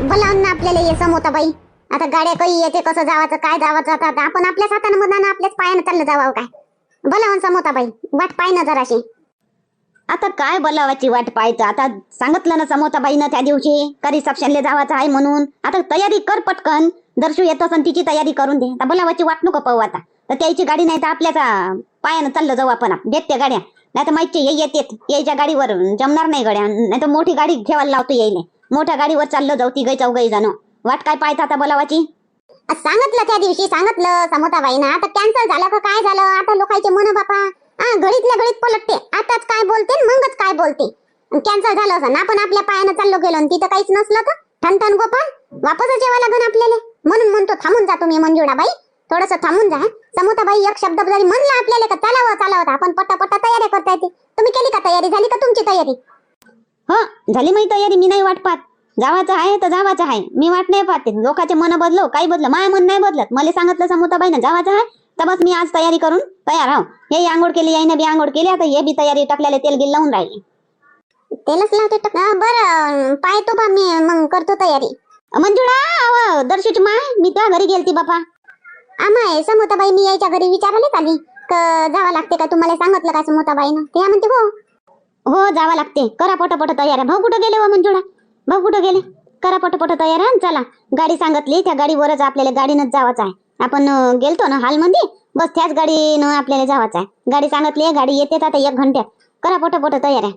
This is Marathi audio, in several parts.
बोलावून ना आपल्याला ये समोता बाई. आता गाड्या काही येते कसं जावाचं काय जावाचं आता आपण आपल्याच हातानं मनानं आपल्याच पायानं चाललं जावं काय? बोलावून समोता बाई वाट पाय ना जराशी. आता काय बोलावाची वाट पाहायचं? आता सांगितलं ना समोता बाईनं त्या दिवशी का रिसेप्शनला जावाचं आहे म्हणून. आता तयारी कर पटकन. दर्शू येत असं तिची तयारी करून दे. आता बोलावाची वाट नको पाहू आता. तर त्याची गाडी नाही तर आपल्याच पायानं चाललं जाऊ आपण. भेटते गाड्या. नाही तर माहिती येत येत यायच्या गाडीवर जमणार नाही गाड्या. नाही तर मोठी गाडी ठेवायला लावतो येईल मोठ्या गाडीवर चाललो जाऊ तिघे चौघई जण. वाट काय पाहता आता बोलावाची? सांगितलं त्या दिवशी सांगितलं समोताबाई ना आता कॅन्सल झालं का काय झालं? आता लोकांचे मन बापा. हा घडीतल्या घडीत पलटते. आताच काय बोलते मगच काय बोलते? कॅन्सल झालं असं. ना आपण आपल्या पायानं चाललो गेलो आणि तिथं काहीच नसलं तर? ठन गोपाल वापसच यावं लागन आपल्याला. म्हणून म्हणतो थांबून जा तुम्ही मंजुळाबाई. थोडस थांबून जा समोताबाई एक शब्द जरी म्हणला आपल्याला का चालावं चालावं. आपण पट्टा पट्टा तयारी करता येते. तुम्ही केली का तयारी? झाली का तुमची तयारी? हो झाली माझी तयारी मी नाही वाट पाहत. जावाचं आहे तर जावाचं आहे. मी वाट नाही पाहते लोकांचे मन बदलो काही बदलं माझं मन नाही बदलत. मला सांगितलं समोताबाई ना जावाचं आहे? तर बस मी आज तयारी करून तयार आहो हे आंघोळ केली याईने बी आंघोळ केली आता हे बी तयारी टाकलेले तेल गिल लावून राहिली. तेलच लावते टाक बरं पाहतो बा मी मग करतो तयारी. मंजुळा दर्शूची माय मी त्या घरी गेलती बापा. आमाय समोताबाई मी यायच्या घरी विचारायला आली क जावं लागते का? तुम्हाला सांगितलं का समोताबाईनं? ते म्हणते हो. हो जावं लागते. करा पटपट तयार. भाऊ कुठं गेले व मंजुळा? भाऊ कुठं गेले? करा पटपट तयार आहे चला. गाडी सांगितली त्या गाडीवरच आपल्याला गाडीनच जावाच आहे. आपण गेलतो ना हॉलमध्ये? बस त्याच गाडीनं आपल्याला जावाच आहे. गाडी सांगितली गाडी येते आता एक घंट्यात करा पटपट तयार आहे.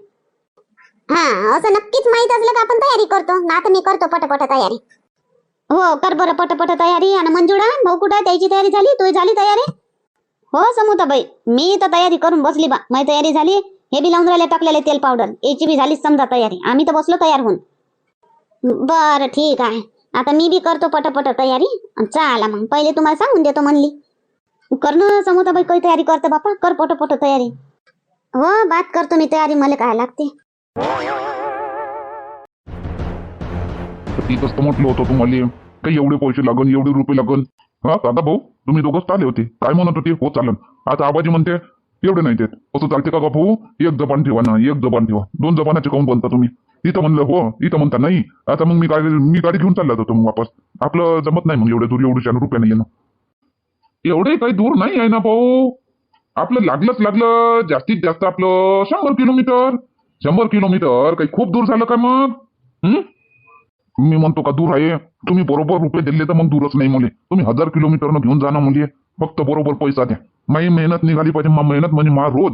हा असं नक्कीच माहीत असलं का आपण तयारी करतो? ना आता मी करतो पटपट तयारी. हो कर बरं पटपट तयारी. आणि मंजुळा भाऊ कुठं त्याची तयारी झाली? तुझी झाली तयारी? हो समोताबाई. मी तर तयारी करून बसली बा. माझी तयारी झाली. हे बी लावून राहिले टाकलेले तेल पावडर. याची बी झालीच समजा तयारी. आम्ही तर बसलो तयार होऊन. बरं ठीक आहे. आता मी बी करतो पटापट तयारी. अन चला मग. पहिले तुम्हाला सांगून देतो म्हणली. करणं ना समोताबाई काही तयारी करतो बापा? कर पटपट तयारी. हो बात करतो मी तयारी. मला काय लागते? तिथंच तर म्हटलं होतं तुम्हाला. काही एवढे पैसे लागल एवढे रुपये लागल हा दादा भाऊ तुम्ही दोघंच आले होते. काय म्हणत होते? हो चालन. आता आबाजी म्हणते एवढे नाही देत असं चालते का भाऊ? एक जबान ठेवा ना एक जबान ठेवा. दोन जबानाचे काऊन बनता तुम्ही? इथं म्हणलं हो इथं म्हणता नाही. आता मग मी गाडी मी गाडी घेऊन चालला जातो मग वापस. आपलं जमत नाही मग एवढे दूर एवढे रुपये नाही येणं. एवढे काही दूर नाही आहे ना भाऊ. आपलं लागलंच लागलं जास्तीत जास्त आपलं शंभर किलोमीटर. शंभर किलोमीटर काही खूप दूर झालं का मग? हम्म मी म्हणतो का दूर आहे. तुम्ही बरोबर रुपये दिले तर मग दूरच नाही मुले. तुम्ही हजार किलोमीटरनं घेऊन जाणार मुली. फक्त बरोबर पैसा द्या. माझी मेहनत निघाली पाहिजे मा मेहनत म्हणजे मा रोज.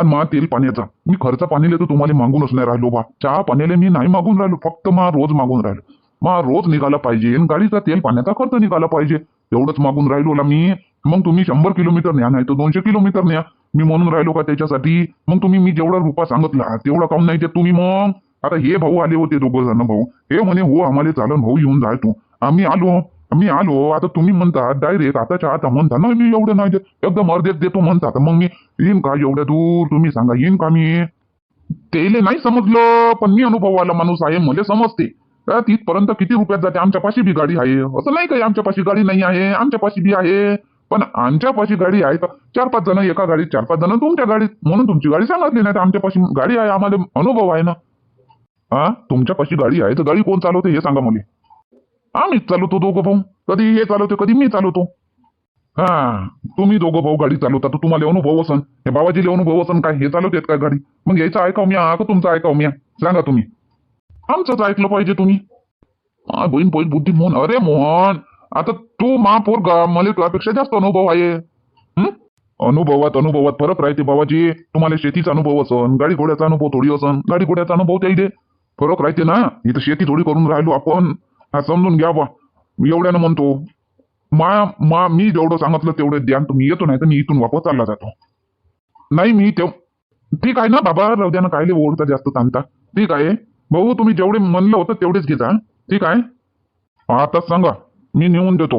आणि मा तेल पाण्याचा. मी खर्च पाणीले तर तुम्हाला मागूनच नाही राहिलो बा. चहा पाण्याला मी नाही मागून राहिलो फक्त मा रोज मागून राहिलो. मा रोज निघाला पाहिजे गाडीचा तेल पाण्याचा खर्च निघाला पाहिजे. एवढंच मागून राहिलो मी. मग तुम्ही शंभर किलोमीटर न्या नाही तर दोनशे किलोमीटर न्या. मी म्हणून राहिलो का त्याच्यासाठी? मग तुम्ही मी जेवढा रुपया सांगितला तेवढा काम नाही ते तुम्ही मग? आता हे भाऊ आले होते दोघं जण भाऊ. हे म्हणे हो आम्हाला चालन भाऊ येऊन जाय आम्ही आलो. आम्ही आलो आता तुम्ही म्हणता डायरेक्ट आताच्या आता म्हणता ना मी एवढं नाही देत. एकदम अर्धेच देतो म्हणता तर मग मी येईन का एवढ्या दूर? तुम्ही सांगा येईन का मी? तेले नाही समजलं पण मी अनुभववाला माणूस आहे मला समजते. तिथपर्यंत किती रुपयात जाते? आमच्या पाशी बी गाडी आहे. असं नाही काही आमच्या पाशी गाडी नाही आहे. आमच्या पाशी बी आहे. पण आमच्या पाशी गाडी आहे तर चार पाच जण एका गाडीत चार पाच जण तुमच्या गाडीत. म्हणून तुमची गाडी सांगितली नाही तर आमच्या पाशी गाडी आहे. आम्हाला अनुभव आहे ना. हा तुमच्या पाशी गाडी आहे तर गाडी कोण चालवते हे सांगा मला. आम्हीच चालवतो दोघं भाऊ. कधी हे चालवते कधी मी चालवतो. हा तुम्ही दोघं भाऊ गाडी चालवता तर तुम्हाला अनुभव असन. हे बाबाजीला अनुभव असन काय? हे चालवतेत काय गाडी? मग यायचं ऐकाव मी का तुमचं ऐकाव मी सांगा तुम्ही. आमचंच ऐकलं पाहिजे तुम्ही. हा बहीण बहीण बुद्धी मोहन अरे मोहन आता तू महापौर मला तुझ्यापेक्षा जास्त अनुभव आहे. अनुभवात अनुभवात फरक राहते बाबाजी. तुम्हाला शेतीचा अनुभव असन गाडी घोड्याचा अनुभव थोडी असन. गाडी घोड्याचा अनुभव त्या फरक राहते ना? इथं शेती थोडी करून राहिलो आपण. हा समजून घ्या बा एवढ्यानं म्हणतो मा मा मी जेवढं सांगितलं तेवढं द्या तुम्ही येतो नाही तर मी इथून वापस चालला जातो. नाही मी तेव ठीक आहे ना बाबा रवद्यानं कायले ओढता जास्त सांगता. ठीक आहे. भाऊ तुम्ही जेवढे म्हणलं होतं तेवढेच घेता ठीक आहे? आता सांगा मी नेऊन देतो.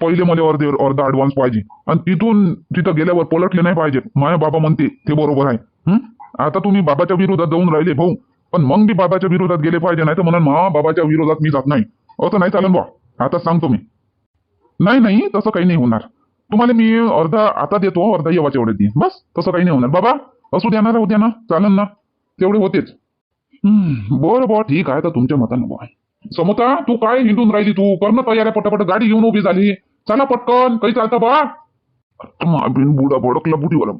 पहिले मला अर्धे अर्धा ऍडव्हान्स पाहिजे. आणि तिथून तिथं गेल्यावर पलटले नाही पाहिजे. माझ्या बाबा म्हणते ते बरोबर आहे. आता तुम्ही बाबाच्या विरोधात जाऊन राहिले भाऊ. पण मग मी बाबाच्या विरोधात गेले पाहिजे नाही तर म्हणून मा बाबाच्या विरोधात मी जात नाही. असं नाही चालन बा आता सांगतो मी नाही नाही तसं काही नाही होणार. तुम्हाला मी अर्धा आता देतो अर्धा येवाच्या एवढे दे. बस तसं काही नाही होणार. बाबा असू द्या ना राहू द्या ना. चालन ना. तेवढे होतेच. हम्म, बरं बरं ठीक आहे. तर तुमच्या मतानं बा समोता तू काय हिंडून राहिली तू? कर्ण तयार आहे पटापट. गाडी घेऊन उभी झाली. चला पटकन. काही चालतं बा बिन बुडा भडकला बुटीवाला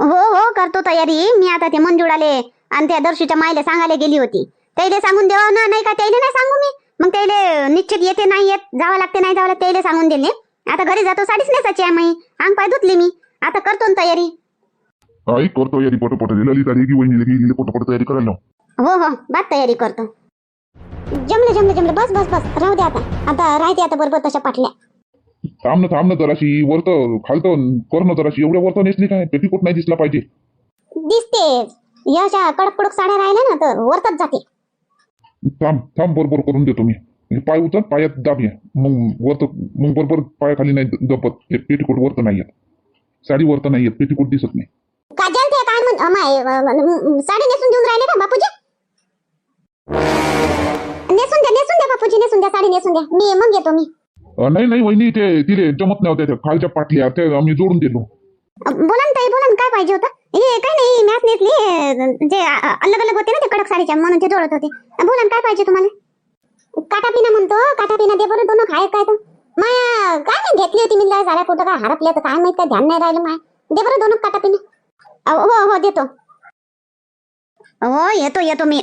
हो हो करतो तयारी. मी आता ते मंजुळाले आणि त्या दर्शूच्या मायला सांगायला गेली होती. त्याला सांगून देवा ना नाही का त्याला नाही सांगू मी. मग त्याला निश्चित येते नाही येत जावं लागते नाही जावं लागते त्याला सांगून दिले आता घरी जातो साडीच नेसायची आहे मी. अंग पाय धुतली मी. आता करतो ना तयारी. आई करतो यारी पटपट ललिता रेगी वहिनी रेगी पटपट तयारी करायला. हो हो बात तयारी करतो. जमलं जमलं जमलं. बस बस बस. राहू दे आता. आता राहते आता बरोबर तशा पाटल्या. थांब ना थांब ना जराशी. वरत खालतं कर ना जराशी. एवढ्या वरत नेसली काय? पेटीकोट नाही दिसला पाहिजे. दिसतेच. या अशा कडक कडक साड्या राहिल्या ना तर वरतच जाते. थांब थांब बरोबर करून देतो मी. हे पाय उचल पायात दाब या. मग वरत मग बरोबर पायाखाली नाही दपत ते पेटीकोट वरत नाही येत. साडी वरत नाही येत. पेटीकोट दिसत नाही. काजल ते काय म्हण अमाय अ, अ, साडी नेसून घेऊन राहिले का बापूजी? नेसून द्या नेसून द्या बापूजी नेसून द्या साडी नेसून द्या. मी मग येतो मी. नाही नाही वहिनी ते तिले जमत त्या खालच्या पाटल्या ते आम्ही जोडून दिलो बोला ना ताई बोला ना काय पाहिजे होतं? हे काय नाही मॅच नेसली जे अलग अलग होते ना ते कडक साडीच्या म्हणून ते जोडत होते. बोला काय पाहिजे तुम्हाला? काटा पिना म्हणतो काटा पिना दे बरं दोन काय काय तर. माया काय नाही घेतली होती मी झाल्या कुठं काय हरपल्या तर काय माहीत काय ध्यान नाही राहिलं माय. दे बरं दोन काटा पिना. हो हो देतो. हो येतो येतो मी.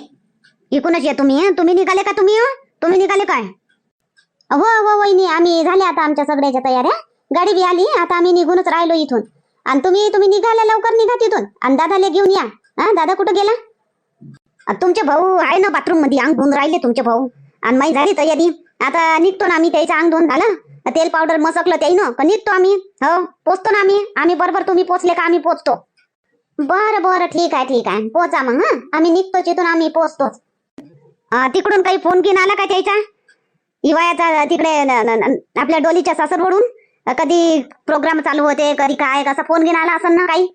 इकूनच येतो मी तुम्ही निघाले का तुम्ही तुम्ही निघाले काय? हो हो वहिनी आम्ही झाले आता आमच्या सगळ्याच्या तयाऱ्या. गाडी बी आली आता आम्ही निघूनच राहिलो इथून. आणि तुम्ही तुम्ही निघाला लवकर निघा तिथून. आणि दादाला घेऊन या. हा दादा कुठं गेला? तुमचे भाऊ आहे ना बाथरूममध्ये अंग धुवून राहिले तुमचे भाऊ. आणि माही झाली तयारी. आता निघतो ना आम्ही त्याचं अंग धुवून झालं. तेल पावडर मसकलं त्याईनं. का निघतो आम्ही? हो पोचतो ना आम्ही. आम्ही बरोबर तुम्ही पोचले का आम्ही पोचतो. बरं बरं ठीक आहे ठीक आहे. पोचा मग हा. आम्ही निघतोच तिथून आम्ही पोचतोच तिकडून काही फोन घेऊन आला का त्याचा? हिवाळ्याचा तिकडे आपल्या डोलीच्या सासरवडून? कधी प्रोग्राम चालू होते कधी काय कसा फोन घेऊन आला असं ना काही?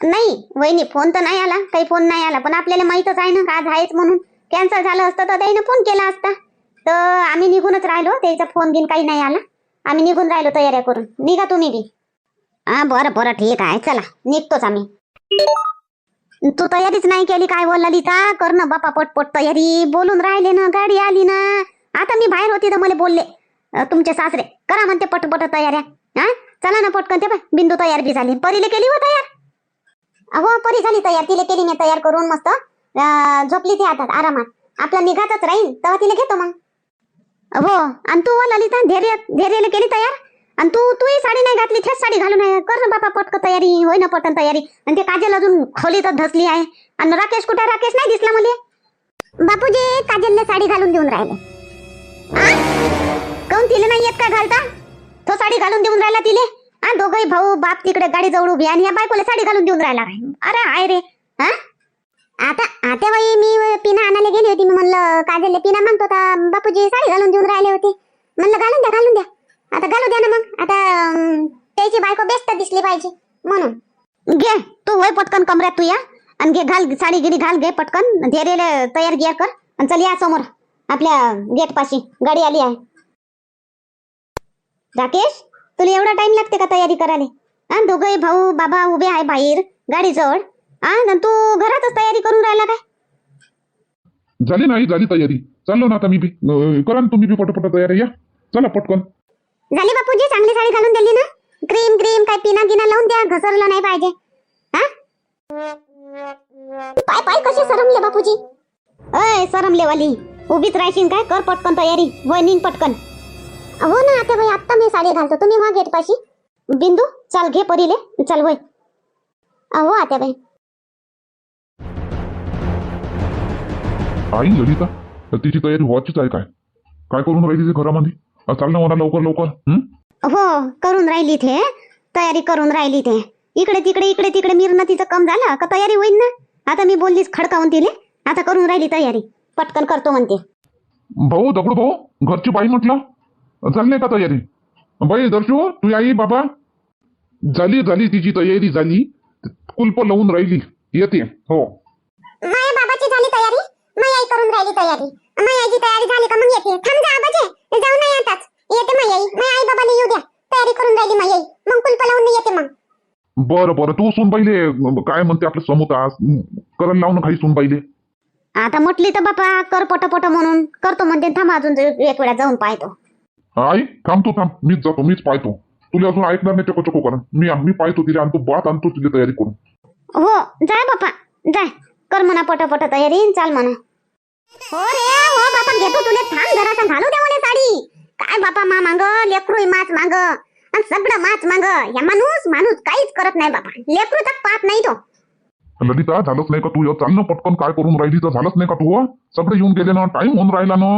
नाही वहिनी फोन तर नाही आला काही फोन नाही आला. पण आपल्याला माहीतच आहे ना आज आहेच म्हणून. कॅन्सल झालं असतं तर त्याने फोन केला असता. तर आम्ही निघूनच राहिलो त्याचा फोन घेऊन काही नाही आला. आम्ही निघून राहिलो तयाऱ्या करून. निघा तुम्ही बी. हा बरं बरं ठीक आहे. चला निघतोच आम्ही. तू तयारीच नाही केली काय बोल ललिता? कर ना बापा पटपट तयारी. बोलून राहिले ना गाडी आली ना. आता मी बाहेर होती तर मला बोलले. तुमचे सासरे. करा म्हणते पटपट तयाऱ्या. हा चला ना पटकन ते बाय बिंदू तयार बी झाली. परीले केली हो तयार? हो परी झाली तयार. तिला केली मी तयार करून मस्त. झोपली ती आता आरामात. आपला निघातच राहील तेव्हा तिला घेतो मग. हो आणि तू ललिता धैर्य धैर्याला केली तयार? आणि तू तूही साडी नाही घातली थेच साडी घालून आहे. कर ना बापा पटक तयारी. होय ना पटन तयारी. आणि ते काजल अजून खोलीतच धसली आहे. आणि राकेश कुठे? राकेश नाही दिसला मुली? बापूजी काजलने साडी घालून देऊन राहिले. काऊन तिले नाही येत काय घालता? तो साडी घालून देऊन राहिला तिले. आणि दोघही भाऊ बाप तिकडे गाडी जवळ उभी आणि या बायकोला साडी घालून देऊन राहिला. अरे आहे रे. हा? आता आता बाई मी पिना आणायला गेली होती. मी म्हणलं काजलले पिना म्हणतो होता बापूजी साडी घालून देऊन राहिले होते. म्हणलं घालून द्या घालून द्या. आता घालू द्या ना मग. आता त्याची बायको बेस्ट दिसली पाहिजे. म्हणून. घे तू होय पटकन कमऱ्यात तू या. आणि घे घाल साडी गिरी घाल घे पटकन. धैर्याला तयार गियार कर. आणि चल या समोर. आपल्या गेट पाशी गाडी आली आहे. राकेश तुला एवढा टाइम लागते का तयारी करायला? हा दोघही भाऊ बाबा उभे आहे बाहेर गाडी जवळ हा तू घरातच तयारी करून राहिला काय? झाली नाही झाली तयारी. चाललो ना आता मी बी. करा तुम्ही बी पटपट तयारी या. चला पटकन. झाली बापूजी चांगली साडी घालून दिली ना? क्रीम क्रीम काय पिना गिना लावून द्या घसरलं नाही पाहिजे. हा? पाय पाय कसे सरमले बापूजी? अय सरमले वाली उभीच राहशील काय? कर पटकन तयारी. निघ पटकन. हो ना आता बाई आत्ता मी साडी घालतो. तुम्ही वा गेट पाशी. बिंदू चाल घे परीले. चल होय हो आता बाई. आई ललिता तिची तयारी व्हायचीच आहे काय? काय करून राहिली ती घरामध्ये? अं, चाल ना मला लवकर लवकर. हं? हो करून राहिली ते. तयारी करून राहिली ते. इकडे तिकडे इकडे तिकडे मिरणं तिचं कम झालं का तयारी होईल ना? आता मी बोललीच खडकावून तिले. आता करून राहिली तयारी. पटकन करतो म्हणते. भाऊ दगडू भाऊ घरची बाई म्हटलं? झाली नाही का तयारी बाई दर्शू तू आई बाबा झाली झाली तिची तयारी झाली. कुलप लावून राहिली. येते. हो. माया बाबाची झाली तयारी? माई आई करून राहिली तयारी. माई आईची तयारी झाली का मग येते? थांब जा आबाजे. जाऊ नाही आताच. येते माई आई. माई आई बाबाला येऊ द्या. तयारी करून राहिली माई आई. मग कुलप लावून येते मग. बरं बरं. तू सून पाहिले काय म्हणते आपलं समोर करायला लावून खाली सून पाहिले आता म्हटली तर बापा कर पट पट म्हणून. करतो म्हणते थांब अजून एक वेळा जाऊन पाहतो. आई थांब तू थांब. मीच जातो मीच पाहतो. तुला अजून ऐकणार नाही चको चको करा मी मी पाहतो तिला आणतो बात आणतो तिला तयारी करून. हो जाय बापा जाय. कर म्हणा पट पट तयारी चाल म्हणा. हो रे हो बापा घेतो तुले. थांब जरासा घालू दे मला साडी. काय बापा मा मांग? लेकरू माच मांग. आणि सगळं माच मांग. या माणूस माणूस काहीच करत नाही बापा लेकरू तर पाहत नाही तो. ललिता झालंच नाही का तू? चाल ना पटकन. काय करून राहिली तर झालंच नाही का तू हं? सगळे येऊन गेले ना टाइम होऊन राहिला ना.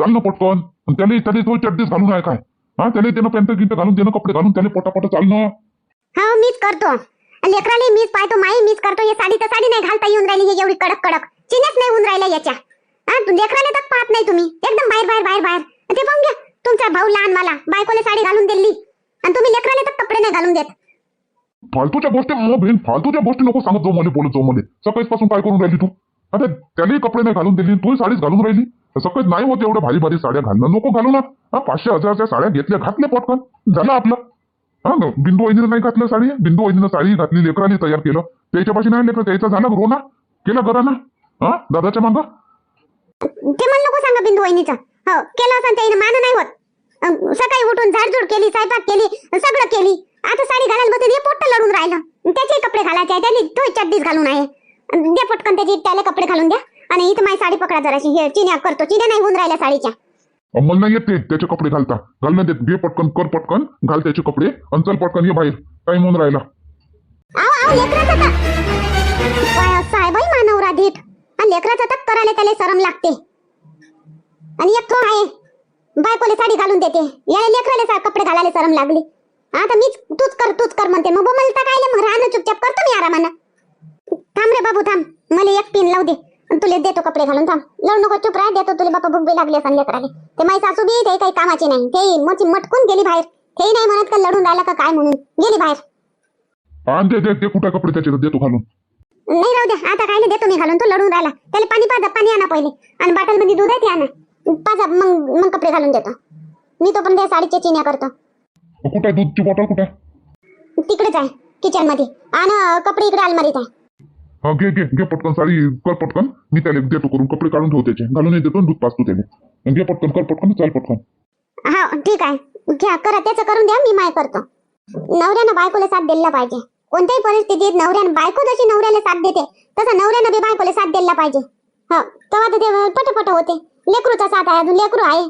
चाल ना पटकन. आणि त्याला त्याला तो चड्डीच घालून आहे काय? हा त्याला त्यानं पॅन्ट गिंट घालून त्यानं कपडे घालून त्याला पटापट चाल ना हो मीच करतो. लेकराले मीच पाहतो माई मीच करतो. हे साडी तर साडी नाही घालता येऊन राहिली हे एवढी कडक कडक. चिन्हच नाही होऊन राहिल्या याच्या. हा तू लेकराले तर पाहत नाही तुम्ही. एकदम बाहेर बाहेर बाहेर बाहेर. ते पाहून घ्या तुमचा भाऊ लहान मला. बायकोले साडी घालून दिली. आणि तुम्ही लेकराले तर कपडे नाही घालून देत. फालतूच्या गोष्टी मग बहीण फालतूच्या गोष्टी नको सांगत जाऊ मला बोलत जाऊ मला. सकाळीच पासून काय करून राहिली तू? आता त्यालाही कपडे नाही घालून दिली तूही साडीच घालून राहिली? सकाळी नाही होत एवढं भारी भारी साड्या घालणं. नको घालू ना. हा पाचशे हजारच्या साड्या घेतल्या घातल्या पटकन. झालं आपलं. हा बिंदू वहिनीनं नाही घातलं साडी? बिंदू वहिनीनं साडी घातली लेकराने तयार केलं. त्याच्यापाशी नाही लेकर त्याचा झाला रो ना केलं करा ना. हा दादाच्या मागं. ते मला नको सांगा बिंदू वहिनीचं. हो केलं असं त्याने मान नाही होत. अं, सकाळी उठून झाडझूड केली स्वयंपाक केली सगळं केली. आता साडी घालायला बघते हे पोट्ट लढून राहिलं. त्याचे कपडे घालायचे आहे त्याने तो चड्डीच घालून आहे. अं, द्या पटकन त्याची त्याला कपडे घालून द्या. आणि इथं माझी साडी पकडा जराशी. हे चिन्या करतो. चिन्या नाही होऊन राहिल्या साडीच्या. अंमल नाही येते त्याचे कपडे घालता. घालणं देत घे पटकन कर पटकन. घाल त्याचे कपडे आणि चल पटकन ये बाहेर. टाइम होऊन राहिला. आव आव लेकराचं तर काय असं आहे बाई मानवरा धीट आणि लेकराचं तर करायला त्याला शरम लागते. आणि एक तो आहे. बायकोले साडी घालून देते. या लेकराला कपडे घालायला शरम लागली. आता मीच तूच कर तूच कर म्हणते. मग मला काय? मग राहणं चुपचाप करतो मी आरामानं. थांब रे बाबू थांब. मला एक पिन लावू दे. तुला देतो कपडे घालून थांब. लढ नको चुप राह देतो तुला बापा भूक बी लागली असं लेकराले. ते माझी सासू बी ते काही कामाची नाही. ते मची मटकून गेली बाहेर. ते नाही म्हणत का लढून राहिला का काय म्हणून. गेली बाहेर. आणि दे कुठे कपडे त्याचे देतो घालून. नाही राहू द्या आता काय देतो मी घालून तो लढून राहिला. त्याला पाणी पाजा पाणी आणा पहिले. आणि बॉटलमध्ये दूध आहे ते आणा. पाजा मग मग कपडे घालून देतो. मी तो पण त्या साडीच्या चिन्या करतो. कुठे दूधची बॉटल कुठे तिकडेच आहे किचनमध्ये आणि कपडे इकडे अलमारीत आहे. हा घे घे घे पटकन साडी कर पटकन. मी त्याला देतो करून कपडे काढून ठेव त्याचे घालून देतो आणि दूध पाचतो त्याने घे पटकन कर पटकन चाल पटकन. हा ठीक आहे. घ्या करा त्याचं करून द्या मी माय करतो. नवऱ्यानं बायकोला साथ दिला पाहिजे. कोणत्याही परिस्थितीत नवऱ्यानं बायको जशी नवऱ्याला साथ देते तसं नवऱ्यानं बी बायकोला साथ दिला पाहिजे. हा तेव्हा ते पटपट होते. लेकरूचा साथ आहे अजून लेकरू आहे.